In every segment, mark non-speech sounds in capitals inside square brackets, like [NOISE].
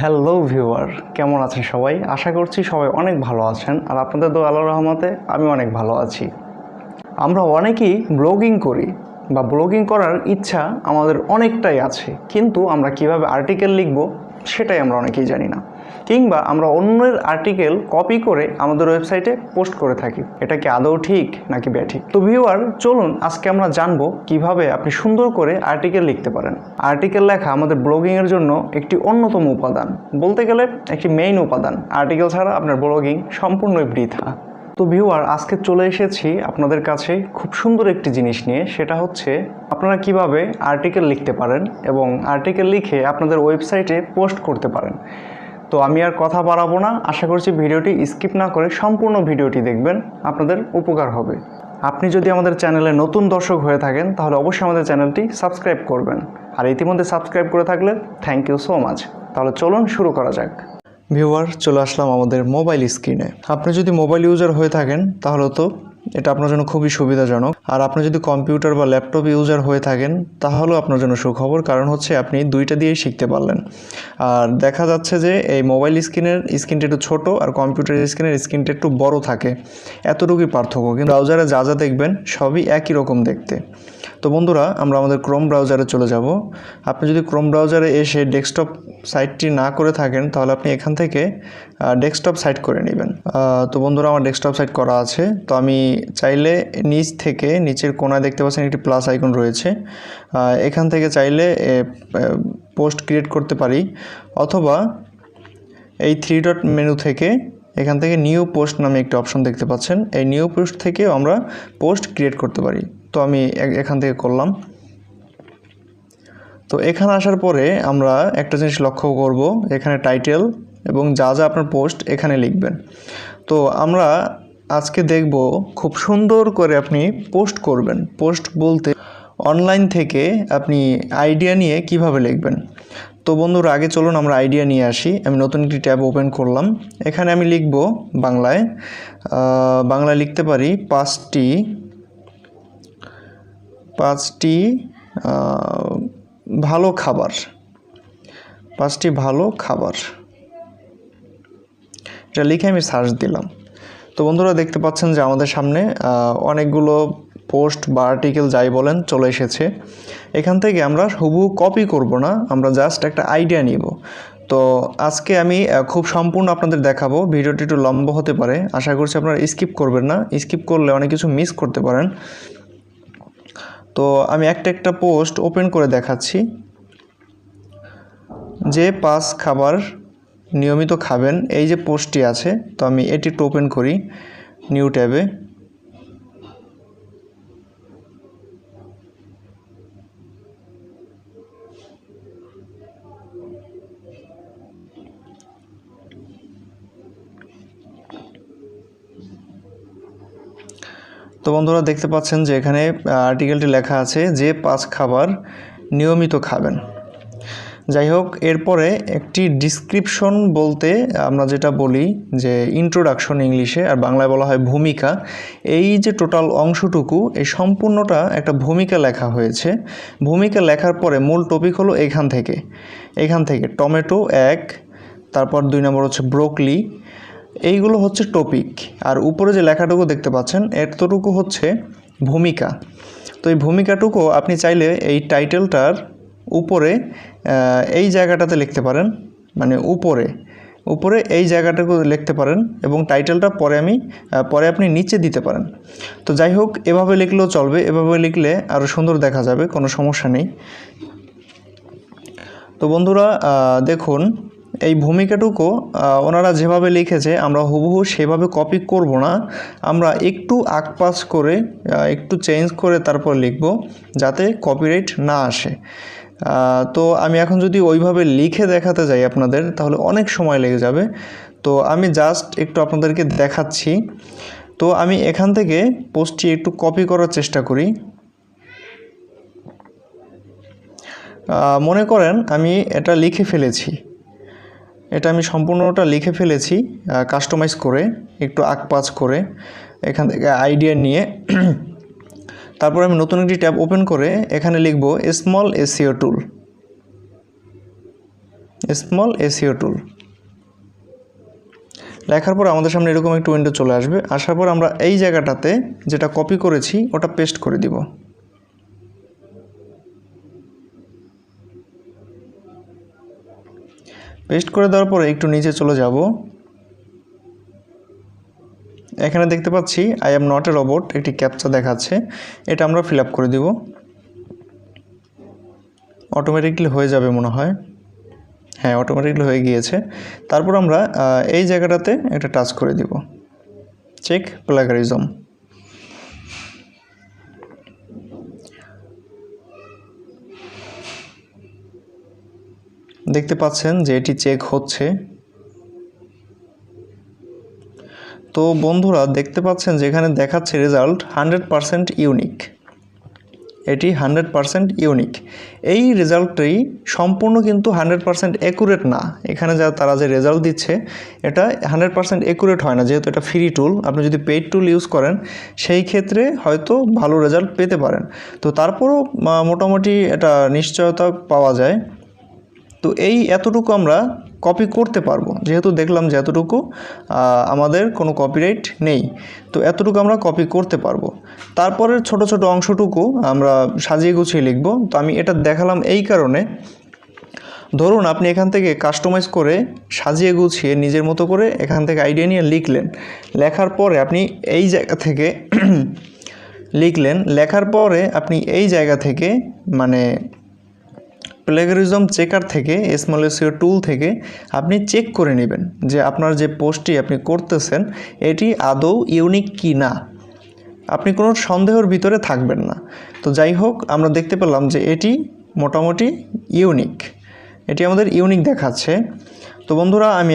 Hello viewer কেমন আছেন সবাই? আশা করছি সবাই অনেক ভালো আছেন, আর আপনাদের তো আল্লাহ রহমতে আমি অনেক ভালো আছি। আমরা অনেকেই ব্লগিং করি, বা ব্লগিং করার ইচ্ছা আমাদের অনেকটাই আছে, কিন্তু আমরা কীভাবে আর্টিকেল লিখব সেটাই আমরা অনেকেই জানি না। কিংবা আমরা অন্যের আর্টিকেল কপি করে আমাদের ওয়েবসাইটে পোস্ট করে থাকি। এটা কি আদৌ ঠিক নাকি ব্যাঠিক? তো ভিউয়ার চলুন আজকে আমরা জানব কীভাবে আপনি সুন্দর করে আর্টিকেল লিখতে পারেন। আর্টিকেল লেখা আমাদের ব্লগিংয়ের জন্য একটি অন্যতম উপাদান। বলতে গেলে একটি মেইন উপাদান। আর্টিকেল ছাড়া আপনার ব্লগিং সম্পূর্ণই বৃথা। তো ভিউয়ার আজকে চলে এসেছি আপনাদের কাছে খুব সুন্দর একটি জিনিস নিয়ে। সেটা হচ্ছে আপনারা কীভাবে আর্টিকেল লিখতে পারেন এবং আর্টিকেল লিখে আপনাদের ওয়েবসাইটে পোস্ট করতে পারেন। তো আমি আর কথা বাড়াবো না। আশা করছি ভিডিওটি স্কিপ না করে সম্পূর্ণ ভিডিওটি দেখবেন। আপনাদের উপকার হবে। আপনি যদি আমাদের চ্যানেলে নতুন দর্শক হয়ে থাকেন, তাহলে অবশ্যই আমাদের চ্যানেলটি সাবস্ক্রাইব করবেন। আর ইতিমধ্যে সাবস্ক্রাইব করে থাকলে থ্যাংক ইউ সো মাচ। তাহলে চলুন শুরু করা যাক। ভিউয়ার, চলে আসলাম আমাদের মোবাইল স্ক্রিনে। আপনি যদি মোবাইল ইউজার হয়ে থাকেন, তাহলে তো এটা আপনার জন্য খুবই সুবিধাজনক। আর আপনি যদি কম্পিউটার বা ল্যাপটপ ইউজার হয়ে থাকেন, তাহলেও আপনার জন্য সুখবর। কারণ হচ্ছে আপনি দুইটা দিয়েই শিখতে পারলেন। আর দেখা যাচ্ছে যে এই মোবাইল স্ক্রিনের স্ক্রিনটা একটু ছোটো আর কম্পিউটার স্ক্রিনের স্ক্রিনটা একটু বড় থাকে। এতটুকুই পার্থক্য। কিন্তু ব্রাউজারে যা যা দেখবেন, সবই একই রকম দেখতে। তো বন্ধুরা, আমরা আমাদের ক্রোম ব্রাউজারে চলে যাব। আপনি যদি ক্রোম ব্রাউজারে এসে ডেস্কটপ সাইটটি না করে থাকেন, তাহলে আপনি এখান থেকে ডেস্কটপ সাইট করে নেবেন। তো বন্ধুরা, আমার ডেস্কটপ সাইট করা আছে। তো আমি চাইলে নিচ থেকে, নিচের কোনায় দেখতে পাচ্ছেন একটি প্লাস আইকন রয়েছে। এখান থেকে চাইলে পোস্ট ক্রিয়েট করতে পারি। অথবা এই থ্রি ডট মেনু থেকে, এখান থেকে নিউ পোস্ট নামে একটি অপশন দেখতে পাচ্ছেন। এই নিউ পোস্ট থেকেও আমরা পোস্ট ক্রিয়েট করতে পারি। তো আমি এখান থেকে করলাম। তো এখানে আসার পরে আমরা একটা জিনিস লক্ষ্য করব, এখানে টাইটেল এবং যা যা আপনার পোস্ট এখানে লিখবেন। তো আমরা আজকে দেখব খুব সুন্দর করে আপনি পোস্ট করবেন। পোস্ট বলতে অনলাইন থেকে আপনি আইডিয়া নিয়ে কীভাবে লিখবেন। তো বন্ধুরা, আগে চলুন আমরা আইডিয়া নিয়ে আসি। আমি নতুন একটি ট্যাব ওপেন করলাম। এখানে আমি লিখব বাংলায় বাংলায় লিখতে পারি পাঁচটি পাঁচটি ভালো খাবার। পাঁচটি ভালো খাবার। এটা লিখে আমি সার্চ দিলাম। তো বন্ধুরা দেখতে পাচ্ছেন যে আমাদের সামনে অনেকগুলো পোস্ট বা আর্টিকেল যাই বলেন চলে এসেছে। এখান থেকে আমরা হুবহু কপি করব না, আমরা জাস্ট একটা আইডিয়া নিব। তো আজকে আমি খুব সম্পূর্ণ আপনাদের দেখাবো, ভিডিওটি একটু লম্বা হতে পারে। আশা করছি আপনারা স্কিপ করবেন না। স্কিপ করলে অনেক কিছু মিস করতে পারেন। তো আমি একটা একটা পোস্ট ওপেন করে দেখাচ্ছি। যে পাঁচ খাবার নিয়মিত খাবেন, এই যে পোস্টটি আছে, তো আমি এটি একটু ওপেন করি নিউ ট্যাবে। তো বন্ধুরা দেখতে পাচ্ছেন যে এখানে আর্টিকেলটি লেখা আছে যে পাঁচ খাবার নিয়মিত খাবেন। যাই হোক, এরপরে একটি ডিসক্রিপশন বলতে আমরা যেটা বলি যে ইন্ট্রোডাকশন ইংলিশে, আর বাংলায় বলা হয় ভূমিকা। এই যে টোটাল অংশটুকু, এই সম্পূর্ণটা একটা ভূমিকা লেখা হয়েছে। ভূমিকা লেখার পরে মূল টপিক হলো এখান থেকে। এখান থেকে টমেটো এক, তারপর দুই নম্বর হচ্ছে ব্রোকলি এইগুলো হচ্ছে টপিক আর উপরে যে লেখাটুকু দেখতে পাচ্ছেন, এতটুকু হচ্ছে ভূমিকা। তো এই ভূমিকাটুকু আপনি চাইলে এই টাইটেলটার উপরে এই জায়গাটাতে লিখতে পারেন। মানে উপরে উপরে এই জায়গাটাকে লিখতে পারেন এবং টাইটেলটা পরে আমি পরে আপনি নিচে দিতে পারেন। তো যাই হোক, এভাবে লিখলেও চলবে, এভাবে লিখলে আরও সুন্দর দেখা যাবে, কোনো সমস্যা নেই। তো বন্ধুরা দেখুন এই ভূমিকাটুকু ওনারা যেভাবে লিখেছে, আমরা হুবহু সেভাবে কপি করব না। আমরা একটু আকপাস করে একটু চেঞ্জ করে তারপর লিখব, যাতে কপিরাইট না আসে। তো আমি এখন যদি ওইভাবে লিখে দেখাতে যাই আপনাদের, তাহলে অনেক সময় লেগে যাবে। তো আমি জাস্ট একটু আপনাদেরকে দেখাচ্ছি। তো আমি এখান থেকে পোস্টটি একটু কপি করার চেষ্টা করি। মনে করেন আমি এটা লিখে ফেলেছি। এটা আমি সম্পূর্ণটা লিখে ফেলেছি কাস্টমাইজ করে, একটু আকপাচ করে, এখান থেকে আইডিয়া নিয়ে। [CLEARS THROAT] তারপর আমি নতুন একটি ট্যাব ওপেন করে এখানে লিখব small SEO tool small SEO tool লেখার পর আমাদের সামনে এরকম একটু উইন্ডো চলে আসবে। আসার পর আমরা এই জায়গাটাতে যেটা কপি করেছি, ওটা পেস্ট করে দিব। পেস্ট করে দেওয়ার পরে একটু নিচে চলে যাব। এখানে দেখতে পাচ্ছি I am not a robot একটি ক্যাপচা দেখাচ্ছে। এটা আমরা ফিল করে দিব। অটোমেটিকলি হয়ে যাবে মনে হয়। হ্যাঁ অটোমেটিকলি হয়ে গিয়েছে। তারপর আমরা এই জায়গাটাতে একটা টাচ করে দিব। চেক প্লাগারিজম দেখতে পাচ্ছেন যে এটি চেক হচ্ছে। তো বন্ধুরা, দেখতে পাচ্ছেন যে এখানে দেখাচ্ছে রেজাল্ট হান্ড্রেড পারসেন্ট ইউনিক এটি হান্ড্রেড পারসেন্ট ইউনিক এই রেজাল্টটি সম্পূর্ণ কিন্তু হান্ড্রেড পারসেন্ট অ্যাকুরেট না। এখানে যা তারা যে রেজাল্ট দিচ্ছে, এটা হান্ড্রেড পারসেন্ট অ্যাকুরেট হয় না, যেহেতু এটা ফ্রি টুল আপনি যদি পেইড টুল ইউজ করেন, সেই ক্ষেত্রে হয়তো ভালো রেজাল্ট পেতে পারেন। তো তারপরও মোটামুটি এটা নিশ্চয়তা পাওয়া যায়। তো এই এতটুকু আমরা কপি করতে পারব। যেহেতু দেখলাম যে এতটুকু আমাদের কোনো কপিরাইট নেই। তো এতটুকু আমরা কপি করতে পারব। তারপরের ছোট ছোট অংশটুকু আমরা সাজিয়ে গুছিয়ে লিখব। তো আমি এটা দেখালাম এই কারণে। ধরুন আপনি এখান থেকে কাস্টমাইজ করে সাজিয়ে গুছিয়ে নিজের মতো করে এখান থেকে আইডিয়া নিয়ে লিখলেন। লেখার পরে আপনি এই জায়গা থেকে [CLEARS THROAT] লিখলেন। লেখার পরে আপনি এই জায়গা থেকে মানে প্লেগারিজম চেকার থেকে স্মল এসিও টুল থেকে আপনি চেক করে নেবেন যে আপনার যে পোস্টটি আপনি করতেছেন, এটি আদৌ ইউনিক কি না আপনি কোনো সন্দেহের ভিতরে থাকবেন না। তো যাই হোক, আমরা দেখতে পেলাম যে এটি মোটামুটি ইউনিক এটি আমাদের ইউনিক দেখাচ্ছে। তো বন্ধুরা, আমি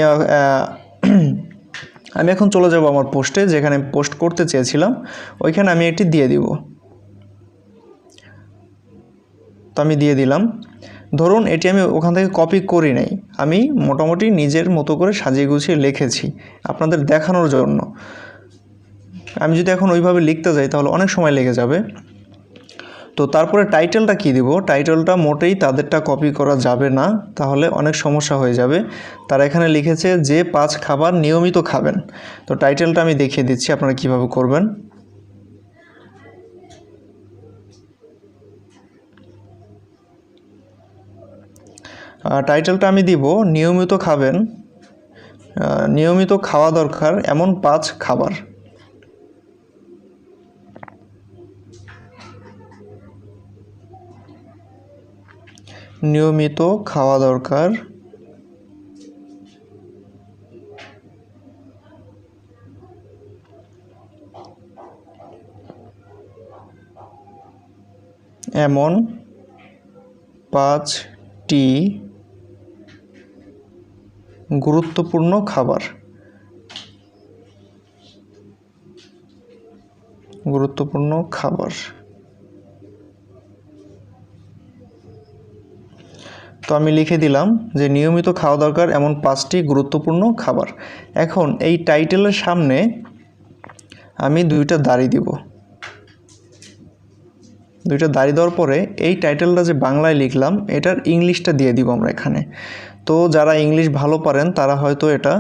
আমি এখন চলে যাব আমার পোস্টে, যেখানে পোস্ট করতে চেয়েছিলাম। ওইখানে আমি এটি দিয়ে দিব। তো আমি দিয়ে দিলাম। ধরুন, এটি আমি ওখান থেকে কপি করি নাই। আমি মোটামুটি নিজের মতো করে সাজিয়ে গুছিয়ে লিখেছি আপনাদের দেখানোর জন্য। আমি যদি এখন ওইভাবে লিখতে যাই, তাহলে অনেক সময় লেগে যাবে। তো তারপরে টাইটেলটা কী দিব? টাইটেলটা মোটেই তাদেরটা কপি করা যাবে না, তাহলে অনেক সমস্যা হয়ে যাবে। তারা এখানে লিখেছে, যে পাঁচ খাবার নিয়মিত খাবেন। তো টাইটেলটা আমি দেখিয়ে দিচ্ছি, আপনারা কীভাবে করবেন। টাইটেলটা আমি দিব, নিয়মিত খাবেন। নিয়মিত খাওয়া দরকার, এমন পাঁচ খাবার। নিয়মিত খাওয়া দরকার। এমন পাঁচটি গুরুত্বপূর্ণ খাবার। গুরুত্বপূর্ণ খাবার। তো আমি লিখে দিলাম যে নিয়মিত খাওয়া দরকার এমন পাঁচটি গুরুত্বপূর্ণ খাবার। এখন এই টাইটেলের সামনে আমি দুইটা দাড়ি দিব। দুইটা দাড়ি দেওয়ার পরে এই টাইটেলটা যে বাংলায় লিখলাম, এটার ইংলিশটা দিয়ে দিব আমরা এখানে। তো যারা ইংলিশ ভালো পারেন, তারা হয়তো এটা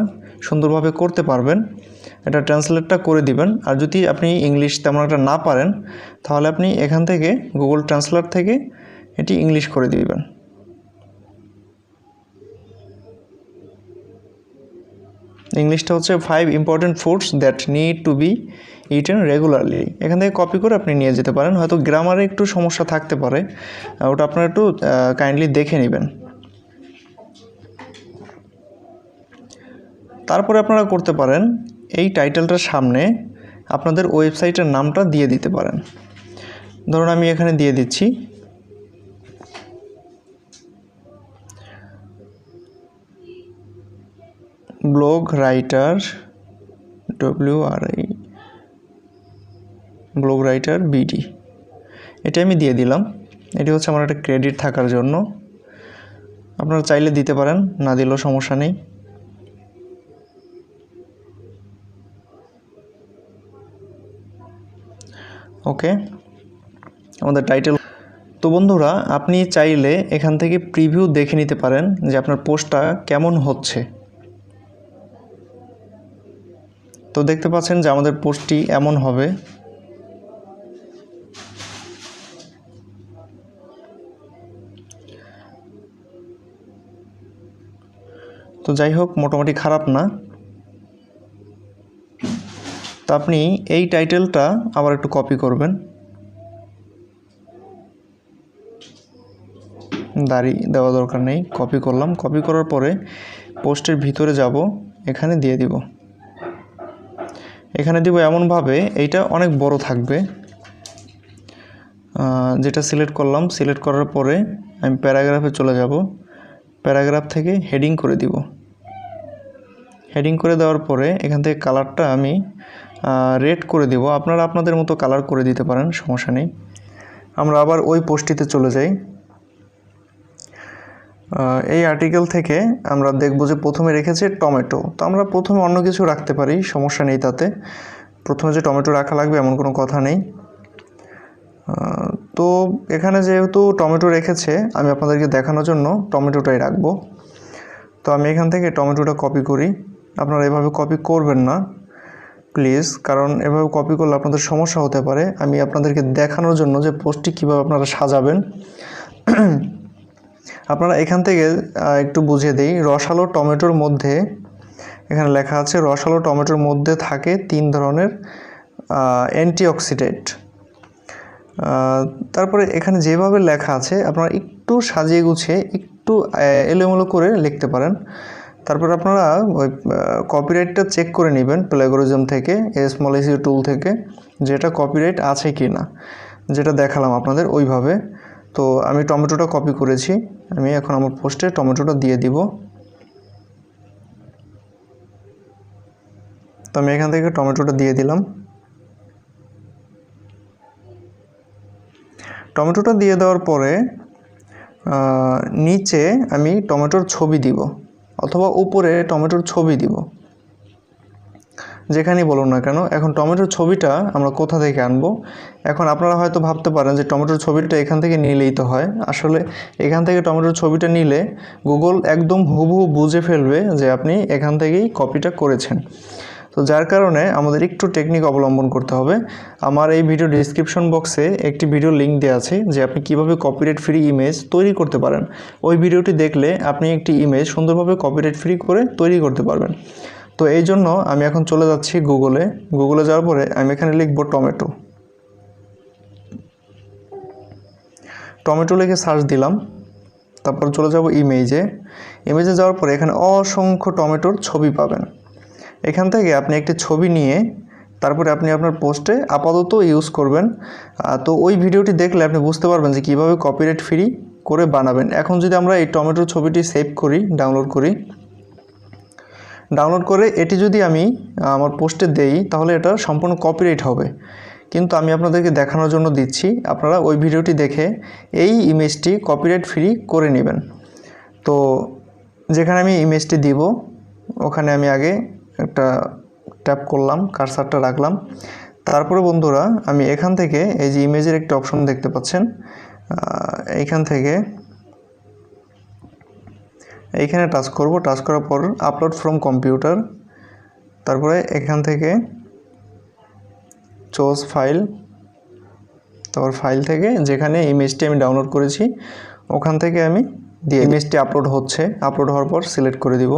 সুন্দরভাবে করতে পারবেন। এটা ট্রান্সলেটটা করে দিবেন। আর যদি আপনি ইংলিশ তেমন একটা না পারেন, তাহলে আপনি এখান থেকে গুগল ট্রান্সলেট থেকে এটি ইংলিশ করে দিবেন। ইংলিশটা হচ্ছে five important foods that need to be eaten regularly এখান থেকে কপি করে আপনি নিয়ে যেতে পারেন। হয়তো গ্রামারে একটু সমস্যা থাকতে পারে। ওটা আপনারা একটু কাইন্ডলি দেখে নেবেন। তারপরে আপনারা করতে পারেন এই টাইটেলটার সামনে আপনাদের ওয়েবসাইটের নামটা দিয়ে দিতে পারেন। ধরুন আমি এখানে দিয়ে দিচ্ছি। Blog writer W R I blog writer BD. এটা আমি দিয়ে দিলাম। এটি হচ্ছে আমার একটা ক্রেডিট থাকার জন্য। আপনারা চাইলে দিতে পারেন, না দিলেও সমস্যা নেই। ওকে? আমাদের টাইটেল তো বন্ধুরা, আপনি চাইলে এখান থেকে প্রিভিউ দেখে নিতে পারেন যে আপনার পোস্টটা কেমন হচ্ছে। তো দেখতে পাচ্ছেন যে আমাদের পোস্টটি এমন হবে। তো যাই হোক, মোটামুটি খারাপ না। তো আপনি এই টাইটেলটা আবার একটু কপি করবেন। দাড়ি দেওয়া দরকার নেই কপি করলাম। কপি করার পরে পোস্টের ভিতরে যাব, এখানে দিয়ে দিব। এখানে দিব এমনভাবে, এইটা অনেক বড় থাকবে। যেটা সিলেক্ট করলাম সিলেক্ট করার পরে আমি প্যারাগ্রাফে চলে যাব। প্যারাগ্রাফ থেকে হেডিং করে দিব। হেডিং করে দেওয়ার পরে এখান থেকে কালারটা আমি রেড করে দেব। আপনারা আপনাদের মতো কালার করে দিতে পারেন, সমস্যা নেই। আমরা আবার ওই পোস্টটিতে চলে যাই। এই আর্টিকেল থেকে আমরা দেখব যে প্রথমে রেখেছে টমেটো তো আমরা প্রথমে অন্য কিছু রাখতে পারি, সমস্যা নেই তাতে। প্রথমে যে টমেটো রাখা লাগবে এমন কোনো কথা নেই। তো এখানে যেহেতু টমেটো রেখেছে, আমি আপনাদেরকে দেখানোর জন্য টমেটোটাই রাখব। তো আমি এখান থেকে টমেটোটা কপি করি। আপনারা এভাবে কপি করবেন না প্লিজ কারণ এভাবে কপি করলে আপনাদের সমস্যা হতে পারে। আমি আপনাদেরকে দেখানোর জন্য যে পোস্টটি কীভাবে আপনারা সাজাবেন। [CLEARS THROAT] আপনারা এখান থেকে একটু বুঝিয়ে দিই। রসালো টমেটোর মধ্যে, এখানে লেখা আছে, রসালো টমেটোর মধ্যে থাকে তিন ধরনের অ্যান্টিঅক্সিডেন্ট তারপরে এখানে যেভাবে লেখা আছে, আপনারা একটু সাজিয়ে গুছিয়ে একটু এলোমেলো করে লিখতে পারেন। তারপর আপনারা ওই কপিরাইটটা চেক করে নেবেন প্লেগোরিজম থেকে স্মল এসিও টুল থেকে, যেটা কপিরাইট আছে কি না যেটা দেখালাম আপনাদের ওইভাবে। তো আমি টমেটোটা কপি করেছি। আমি এখন আমার পোস্টে টমেটোটা দিয়ে দিব। তো আমি এখান থেকে টমেটোটা দিয়ে দিলাম। টমেটোটা দিয়ে দেওয়ার পরে নিচে আমি টমেটোর ছবি দিব। অথবা উপরে টমেটোর ছবি দিব। যেখানেই বলুন না কেন, এখন টমেটোর ছবিটা আমরা কোথা থেকে আনব? এখন আপনারা হয়তো ভাবতে পারেন যে টমেটোর ছবিটা এখান থেকে নিলেই তো হয়। আসলে এখান থেকে টমেটোর ছবিটা নিলে গুগল একদম হুবহু বুঝে ফেলবে যে আপনি এখান থেকেই কপিটা করেছেন। তো যার কারণে আমাদের একটু টেকনিক অবলম্বন করতে হবে। আমার এই ভিডিও ডিসক্রিপশন বক্সে একটি ভিডিও লিঙ্ক দেওয়া আছে যে আপনি কীভাবে কপিরাইট ফ্রি ইমেজ তৈরি করতে পারেন। ওই ভিডিওটি দেখলে আপনি একটি ইমেজ সুন্দরভাবে কপিরাইট ফ্রি করে তৈরি করতে পারবেন। তো এই জন্য আমি এখন চলে যাচ্ছি গুগলে গুগলে যাওয়ার পরে আমি এখানে লিখব টমেটো। টমেটো লিখে সার্চ দিলাম। তারপর চলে যাব ইমেজে ইমেজে যাওয়ার পরে এখানে অসংখ্য টমেটোর ছবি পাবেন। এখান থেকে আপনি একটি ছবি নিয়ে তারপরে আপনি আপনার পোস্টে আপাতত ইউজ করবেন। তো ওই ভিডিওটি দেখলে আপনি বুঝতে পারবেন যে কীভাবে কপিরাইট ফ্রি করে বানাবেন। এখন যদি আমরা এই টমেটোর ছবিটি সেভ করি ডাউনলোড করি ডাউনলোড করে এটি যদি আমি আমার পোস্টে দেই, তাহলে এটা সম্পূর্ণ কপিরাইট হবে। কিন্তু আমি আপনাদেরকে দেখানোর জন্য দিচ্ছি, আপনারা ওই ভিডিওটি দেখে এই ইমেজটি কপিরাইট ফ্রি করে নেবেন। তো যেখানে আমি ইমেজটি দিব, ওখানে আমি আগে একটা ট্যাপ করলাম কারসারটা রাখলাম। তারপরে বন্ধুরা, আমি এখান থেকে এই যে ইমেজের একটা অপশন দেখতে পাচ্ছেন এইখান থেকে এইখানে টাচ করব। টাচ করার পর আপলোড ফ্রম কম্পিউটার তারপরে এখান থেকে চোজ ফাইল তারপর ফাইল থেকে যেখানে ইমেজটি আমি ডাউনলোড করেছি, ওখান থেকে আমি দিয়ে ইমেজটি আপলোড হচ্ছে আপলোড হওয়ার পর সিলেক্ট করে দিব।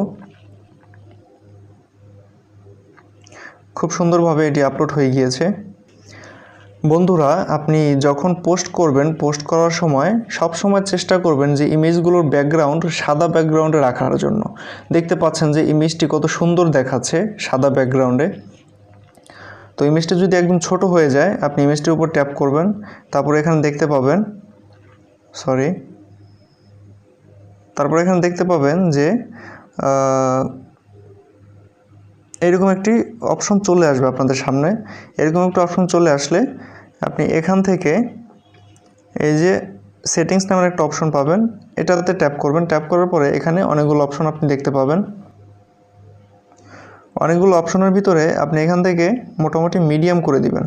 খুব সুন্দরভাবে এটি আপলোড হয়ে গিয়েছে। বন্ধুরা, আপনি যখন পোস্ট করবেন পোস্ট করার সময় সব সময় চেষ্টা করবেন যে ইমেজগুলোর ব্যাকগ্রাউন্ড সাদা ব্যাকগ্রাউন্ডে রাখার জন্য। দেখতে পাচ্ছেন যে ইমেজটি কত সুন্দর দেখাচ্ছে সাদা ব্যাকগ্রাউন্ডে তো ইমেজটা যদি একদম ছোট হয়ে যায়, আপনি ইমেজটির উপর ট্যাপ করবেন, তারপর এখানে দেখতে পাবেন সরি তারপর এখানে দেখতে পাবেন যে এরকম একটি অপশন চলে আসবে আপনাদের সামনে। এরকম একটা অপশন চলে আসলে আপনি এখান থেকে এই যে সেটিংস নামের একটা অপশন পাবেন। এটাতে ট্যাপ করবেন। ট্যাপ করার পরে এখানে অনেকগুলো অপশন আপনি দেখতে পাবেন। অনেকগুলো অপশনের ভিতরে আপনি এখান থেকে মোটামুটি মিডিয়াম করে দিবেন।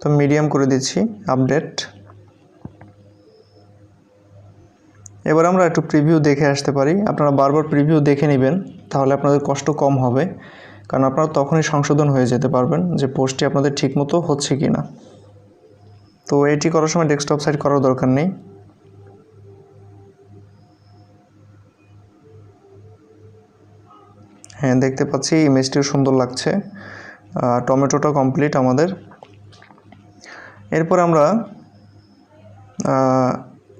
তো মিডিয়াম করে দিচ্ছি আপডেট এবার আমরা একটু প্রিভিউ দেখে আসতে পারি। আপনারা বারবার প্রিভিউ দেখে নেবেন, তাহলে আপনাদের কষ্ট কম হবে। কারণ আপনারা তখনই সংশোধন হয়ে যেতে পারবেন যে পোস্টটি আপনাদের ঠিকমতো হচ্ছে কি না তো এটি করার সময় ডেস্কটপ সাইড করার দরকার নেই। হ্যাঁ দেখতে পাচ্ছি ইমেজটিও সুন্দর লাগছে। টমেটোটা কমপ্লিট আমাদের। এরপর আমরা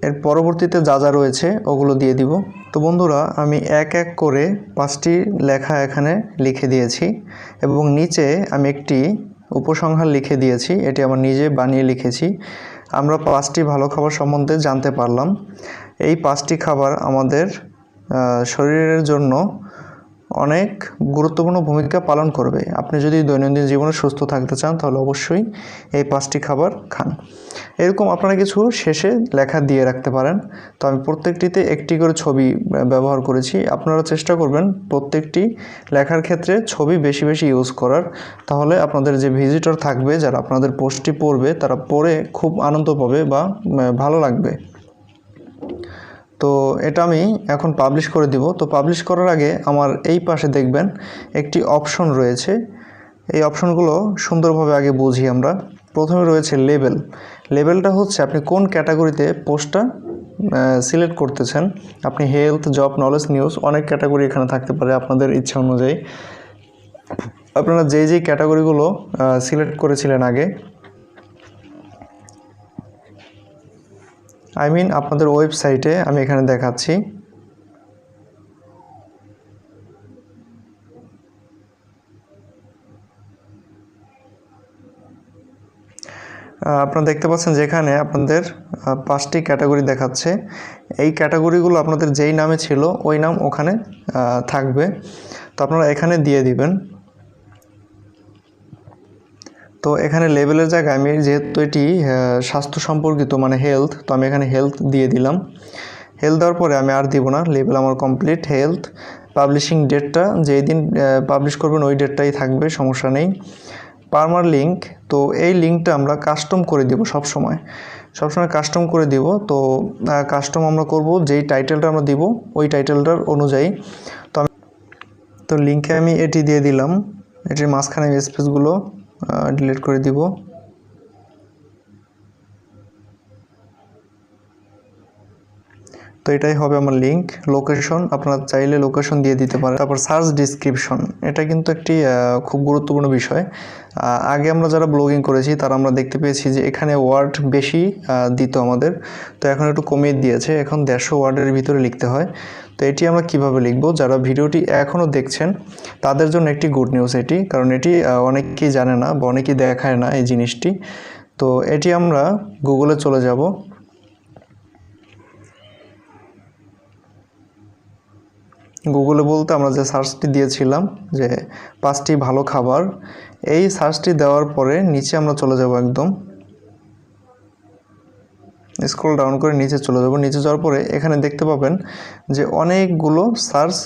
এর পরবর্তীতে যা যা রয়েছে ওগুলো দিয়ে দিব। তো বন্ধুরা, আমি এক এক করে পাঁচটি লেখা এখানে লিখে দিয়েছি এবং নিচে আমি একটি উপসংহার লিখে দিয়েছি। এটি আমার নিজে বানিয়ে লিখেছি। আমরা পাঁচটি ভালো খাবার সম্বন্ধে জানতে পারলাম। এই পাঁচটি খাবার আমাদের শরীরের জন্য অনেক গুরুত্বপূর্ণ ভূমিকা পালন করবে। আপনি যদি দৈনন্দিন জীবনে সুস্থ থাকতে চান, তাহলে অবশ্যই এই পাঁচটি খাবার খান। এরকম আপনারা কিছু শেষে লেখা দিয়ে রাখতে পারেন। তো আমি প্রত্যেকটিতে একটি করে ছবি ব্যবহার করেছি। আপনারা চেষ্টা করবেন প্রত্যেকটি লেখার ক্ষেত্রে ছবি বেশি বেশি ইউজ করার। তাহলে আপনাদের যে ভিজিটর থাকবে, যারা আপনাদের পোস্টটি পড়বে, তারা পড়ে খুব আনন্দ পাবে বা ভালো লাগবে। তো এটা আমি এখন পাবলিশ করে দিব। তো পাবলিশ করার আগে আমার এই পাশে দেখবেন একটি অপশন রয়েছে। এই অপশনগুলো সুন্দরভাবে আগে বুঝি আমরা। প্রথমে রয়েছে লেবেল লেবেলটা হচ্ছে আপনি কোন ক্যাটাগরিতে পোস্টটা সিলেক্ট করতেছেন। আপনি হেলথ জব নলেজ নিউজ অনেক ক্যাটাগরি এখানে থাকতে পারে আপনাদের ইচ্ছা অনুযায়ী। আপনারা যেই যেই ক্যাটাগরিগুলো সিলেক্ট করেছিলেন আগে আই মিন আপনাদের ওয়েবসাইটে আমি এখানে দেখাচ্ছি। আপনারা দেখতে পাচ্ছেন যেখানে আপনাদের পাঁচটি ক্যাটাগরি দেখাচ্ছে। এই ক্যাটাগরিগুলো আপনাদের যেই নামে ছিল, ওই নাম ওখানে থাকবে। তো আপনারা এখানে দিয়ে দিবেন। তো এখানে লেভেলের জায়গায় আমি যেহেতু এটি স্বাস্থ্য সম্পর্কিত মানে হেলথ তো আমি এখানে হেলথ দিয়ে দিলাম। হেলথ দেওয়ার পরে আমি আর দিব না লেভেল আমার কমপ্লিট হেলথ পাবলিশিং ডেটটা যেই দিন পাবলিশ করবেন ওই ডেটটাই থাকবে, সমস্যা নেই। পারমার লিঙ্ক তো এই লিঙ্কটা আমরা কাস্টম করে দিব সব সময় সবসময় কাস্টম করে দিব, তো কাস্টম আমরা করব, যেই টাইটেলটা আমরা দিব, ওই টাইটেলটার অনুযায়ী। তো আমি তো লিঙ্কে আমি এটি দিয়ে দিলাম, এটির মাঝখানে স্পেসগুলো ডিলিট করে দিব। তো এটাই হবে আমার লিঙ্ক লোকেশন আপনারা চাইলে লোকেশন দিয়ে দিতে পারেন। তারপর সার্চ ডিসক্রিপশন এটা কিন্তু একটি খুব গুরুত্বপূর্ণ বিষয়। আগে আমরা যারা ব্লগিং করেছি, তারা আমরা দেখতে পেয়েছি যে এখানে ওয়ার্ড বেশি দিত আমাদের। তো এখন একটু কমিয়ে দিয়েছে, এখন দেড়শো ওয়ার্ডের ভিতরে লিখতে হয়। এটি আমরা কীভাবে লিখব? যারা ভিডিওটি এখনও দেখছেন, তাদের জন্য একটি গুড নিউজ এটি, কারণ এটি অনেকেই জানে না বা অনেকেই দেখায় না এই জিনিসটি। তো এটি আমরা গুগলে চলে যাব। গুগলে বলতে আমরা যে সার্চটি দিয়েছিলাম, যে পাঁচটি ভালো খাবার, এই সার্চটি দেওয়ার পরে নিচে আমরা চলে যাব একদম। স্ক্রল ডাউন করে নিচে চলে যাব। নিচে যাওয়ার পরে এখানে দেখতে পাবেন যে অনেকগুলো সার্চ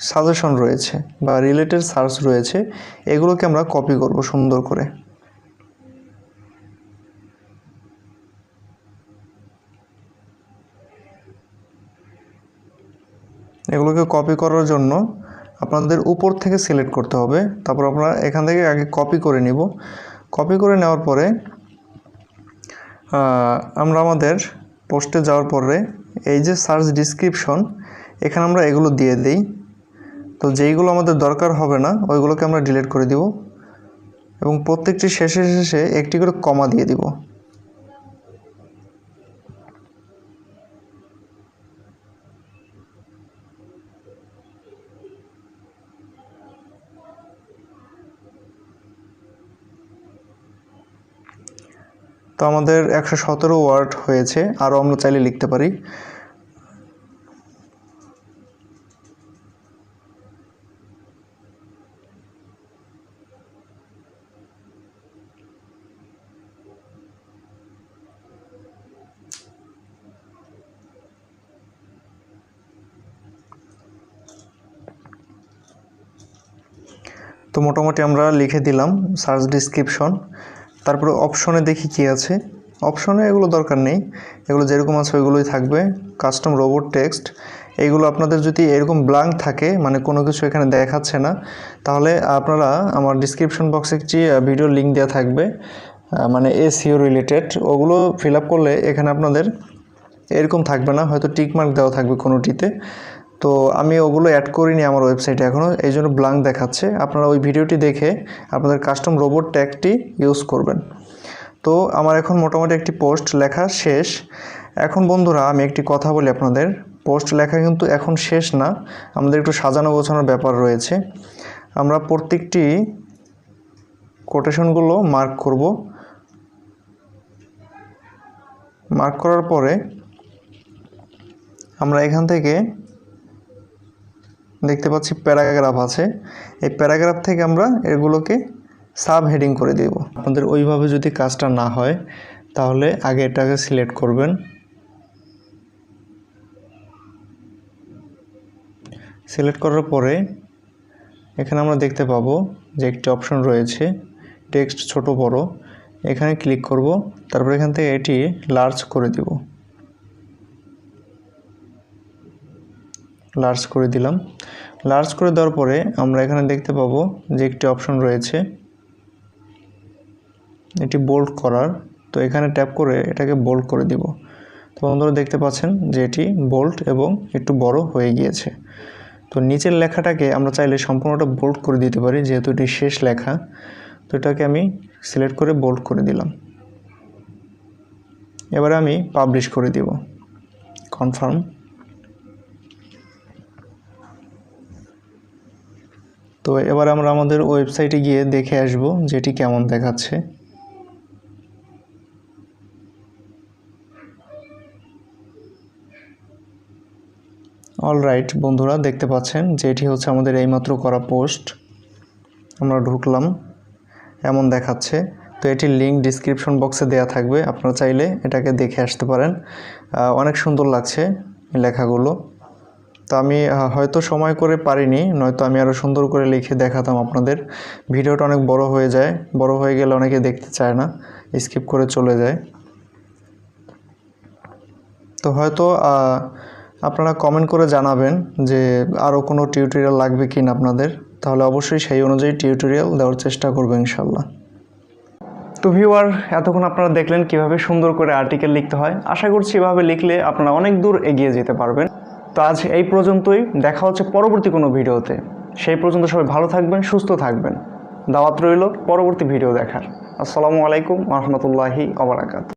সাজেশন রয়েছে বা রিলেটেড সার্চ রয়েছে। এগুলোকে আমরা কপি করব সুন্দর করে। এগুলোকে কপি করার জন্য আপনাদের উপর থেকে সিলেক্ট করতে হবে। তারপর আপনারা এখান থেকে আগে কপি করে নিব। কপি করে নেওয়ার পরে আমরা আমাদের পোস্টে যাওয়ার পরে এই যে সার্চ ডিসক্রিপশন এখানে আমরা এগুলো দিয়ে দিই। তো যেইগুলো আমাদের দরকার হবে না, ওইগুলোকে আমরা ডিলিট করে দিব এবং প্রত্যেকটি শেষে শেষে একটি করে কমা দিয়ে দিব। তো আমাদের একশো সতেরো ওয়ার্ড হয়েছে, আরও আমরা চাইলে লিখতে পারি। তো মোটামুটি আমরা লিখে দিলাম সার্চ ডিসক্রিপশন। তারপরে অপশনে দেখি কি আছে। অপশনে এগুলো দরকার নেই। এগুলো যেরকম আছে ওইগুলোই থাকবে। কাস্টম রোবট টেক্সট এইগুলো আপনাদের যদি এরকম ব্লাঙ্ক থাকে মানে কোনো কিছু এখানে দেখাচ্ছে না, তাহলে আপনারা আমার ডিসক্রিপশন বক্সে একটি ভিডিও লিঙ্ক দেওয়া থাকবে মানে এসিও রিলেটেড ওগুলো ফিল করলে এখানে আপনাদের এরকম থাকবে না। হয়তো টিকমার্ক দেওয়া থাকবে কোনোটিতে। তো আমি ওগুলো অ্যাড করিনি আমার ওয়েবসাইটে এখনও এই জন্য ব্লাঙ্ক দেখাচ্ছে। আপনারা ওই ভিডিওটি দেখে আপনাদের কাস্টম রোবট ট্যাগটি ইউজ করবেন। তো আমার এখন মোটামুটি একটি পোস্ট লেখা শেষ। এখন বন্ধুরা, আমি একটি কথা বলি আপনাদের। পোস্ট লেখা কিন্তু এখন শেষ না, আমাদের একটু সাজানো গোছানোর ব্যাপার রয়েছে। আমরা প্রত্যেকটি কোটেশনগুলো মার্ক করব। মার্ক করার পরে আমরা এখান থেকে দেখতে পাচ্ছি প্যারাগ্রাফ আছে। এই প্যারাগ্রাফ থেকে আমরা এগুলোকে সাব হেডিং করে দেব। আপনাদের ওইভাবে যদি কাজটা না হয়, তাহলে আগে এটাকে সিলেক্ট করবেন। সিলেক্ট করার পরে এখানে আমরা দেখতে পাবো যে একটি অপশন রয়েছে, টেক্সট ছোট বড়। এখানে ক্লিক করব, তারপর এখান থেকে এটি লার্জ করে দিব। লার্জ করে দিলাম। লার্জ করে দেওয়ার পরে আমরা এখানে দেখতে পাবো যে একটি অপশন রয়েছে। এটি বোল্ড করার। তো এখানে ট্যাপ করে এটাকে বোল্ড করে দিব। তো বন্ধুরা দেখতে পাচ্ছেন যে এটি বোল্ড এবং একটু বড় হয়ে গিয়েছে। তো নিচের লেখাটাকে আমরা চাইলে সম্পূর্ণটা বোল্ড করে দিতে পারি, যেহেতু এটি শেষ লেখা। তো এটাকে আমি সিলেক্ট করে বোল্ড করে দিলাম। এবারে আমি পাবলিশ করে দিব। কনফার্ম তো এবার আমরা আমাদের ওয়েবসাইটে গিয়ে দেখে আসব যেটি কেমন দেখাচ্ছে। অল রাইট বন্ধুরা, দেখতে পাচ্ছেন যে এটি হচ্ছে আমাদের এইমাত্র করা পোস্ট আমরা ঢুকলাম, এমন দেখাচ্ছে। তো এটির লিঙ্ক ডিসক্রিপশন বক্সে দেওয়া থাকবে, আপনারা চাইলে এটাকে দেখে আসতে পারেন। অনেক সুন্দর লাগছে লেখাগুলো। তো আমি হয়তো সময় করে পারিনি, নয়তো আমি আরও সুন্দর করে লিখে দেখাতাম আপনাদের। ভিডিওটা অনেক বড় হয়ে যায়, বড় হয়ে গেলে অনেকে দেখতে চায় না, স্কিপ করে চলে যায়। তো হয়তো আপনারা কমেন্ট করে জানাবেন যে আরও কোনো টিউটোরিয়াল লাগবে কি না আপনাদের। তাহলে অবশ্যই সেই অনুযায়ী টিউটোরিয়াল দেওয়ার চেষ্টা করব ইনশাল্লাহ। তো ভিউয়ার এতক্ষণ আপনারা দেখলেন কীভাবে সুন্দর করে আর্টিকেল লিখতে হয়। আশা করছি এভাবে লিখলে আপনারা অনেক দূর এগিয়ে যেতে পারবেন। তো আজ এই পর্যন্তই। দেখা হচ্ছে পরবর্তী কোনো ভিডিওতে। সেই পর্যন্ত সবাই ভালো থাকবেন, সুস্থ থাকবেন। দাওয়াত রইল পরবর্তী ভিডিও দেখার। আসসালামু আলাইকুম রহমতুল্লাহি আবরাকাত